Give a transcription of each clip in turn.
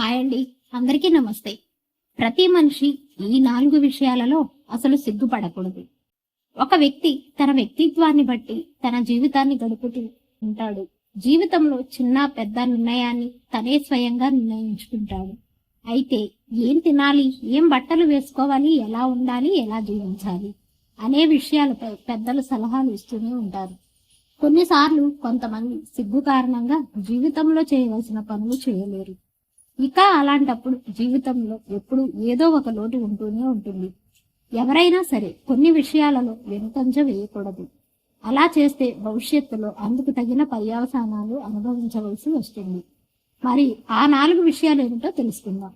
Hi అండి. అందరికీ నమస్తే. ప్రతి మనిషి ఈ నాలుగు విషయాలలో అసలు సిగ్గుపడకూడదు. ఒక వ్యక్తి తన వ్యక్తిత్వాన్ని బట్టి తన జీవితాన్ని గడుపుతూ ఉంటాడు. జీవితంలో చిన్న పెద్ద నిర్ణయాన్ని తనే స్వయంగా నిర్ణయించుకుంటాడు. అయితే ఏం తినాలి ఏం బట్టలు వేసుకోవాలి ఎలా ఉండాలి ఎలా జీవించాలి అనే విషయాలపై పెద్దలు సలహాలు ఇస్తూనే ఉంటారు. కొన్నిసార్లు కొంతమంది సిగ్గు కారణంగా జీవితంలో చేయవలసిన పనులు చేయలేరు. ఇక అలాంటప్పుడు జీవితంలో ఎప్పుడు ఏదో ఒక లోటు ఉంటూనే ఉంటుంది. ఎవరైనా సరే కొన్ని విషయాలలో వెనుకంజ వేయకూడదు. అలా చేస్తే భవిష్యత్తులో అందుకు తగిన పర్యవసానాలు అనుభవించవలసి వస్తుంది. మరి ఆ నాలుగు విషయాలు ఏమిటో తెలుసుకుందాం.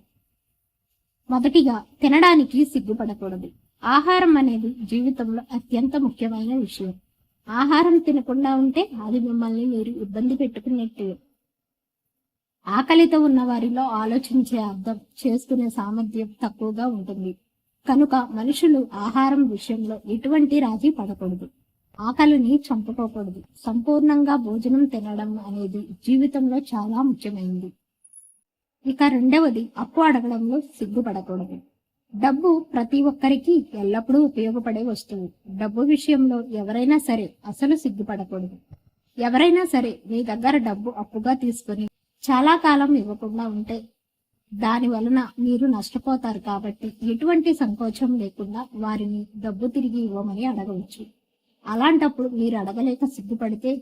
మొదటిగా తినడానికి సిగ్గుపడకూడదు. ఆహారం అనేది జీవితంలో అత్యంత ముఖ్యమైన విషయం. ఆహారం తినకుండా ఉంటే అది మిమ్మల్ని మీరు ఇబ్బంది పెట్టుకున్నట్టే. ఆకలితో ఉన్న వారిలో ఆలోచించే అర్థం చేసుకునే సామర్థ్యం తక్కువగా ఉంటుంది. కనుక మనుషులు ఆహారం విషయంలో ఎటువంటి రాజీ పడకూడదు. ఆకలిని చంపుకోకూడదు. సంపూర్ణంగా భోజనం తినడం అనేది జీవితంలో చాలా ముఖ్యమైనది. ఇక రెండవది అప్పు అడగడంలో సిగ్గుపడకూడదు. డబ్బు ప్రతి ఒక్కరికి ఎల్లప్పుడూ ఉపయోగపడే వస్తువు. డబ్బు విషయంలో ఎవరైనా సరే అసలు సిగ్గుపడకూడదు. ఎవరైనా సరే మీ దగ్గర డబ్బు అప్పుగా తీసుకొని చాలా కాలం ఇవ్వకుండా ఉంటే దాని వలన మీరు నష్టపోతారు కాబట్టి ఎటువంటి సంకోచం లేకుండా వారిని డబ్బు తిరిగి ఇవ్వమని అడగవచ్చు. అలాంటప్పుడు మీరు అడగలేక సిగ్గుపడితే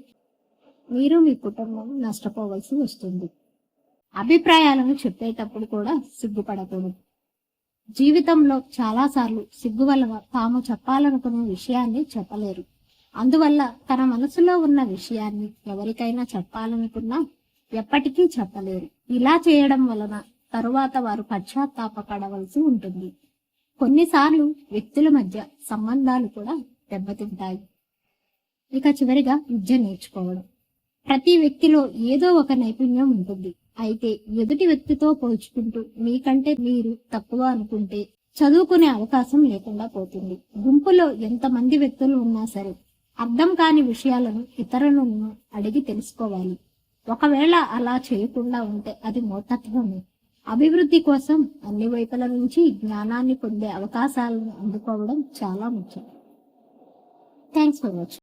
మీరు మీ కుటుంబం నష్టపోవలసి వస్తుంది. అభిప్రాయాలను చెప్పేటప్పుడు కూడా సిగ్గుపడకూడదు. జీవితంలో చాలాసార్లు సిగ్గు వలన తాము చెప్పాలనుకునే విషయాన్ని చెప్పలేరు. అందువల్ల తన మనసులో ఉన్న విషయాన్ని ఎవరికైనా చెప్పాలనుకున్నా ఎప్పటికీ చెప్పలేరు. ఇలా చేయడం వలన తరువాత వారు పశ్చాత్తాపపడవలసి ఉంటుంది. కొన్నిసార్లు వ్యక్తుల మధ్య సంబంధాలు కూడా దెబ్బతింటాయి. ఇక చివరిగా విద్య నేర్చుకోవడం. ప్రతి వ్యక్తిలో ఏదో ఒక నైపుణ్యం ఉంటుంది. అయితే ఎదుటి వ్యక్తితో పోల్చుకుంటూ మీకంటే మీరు తక్కువ అనుకుంటే చదువుకునే అవకాశం లేకుండా పోతుంది. గుంపులో ఎంతమంది వ్యక్తులు ఉన్నా సరే అర్థం కాని విషయాలను ఇతరులను అడిగి తెలుసుకోవాలి. ఒకవేళ అలా చేయకుండా ఉంటే అది మూర్ఖత్వమే. అభివృద్ధి కోసం అన్ని వైపుల నుంచి జ్ఞానాన్ని పొందే అవకాశాలను అందుకోవడం చాలా ముఖ్యం. Thanks for watching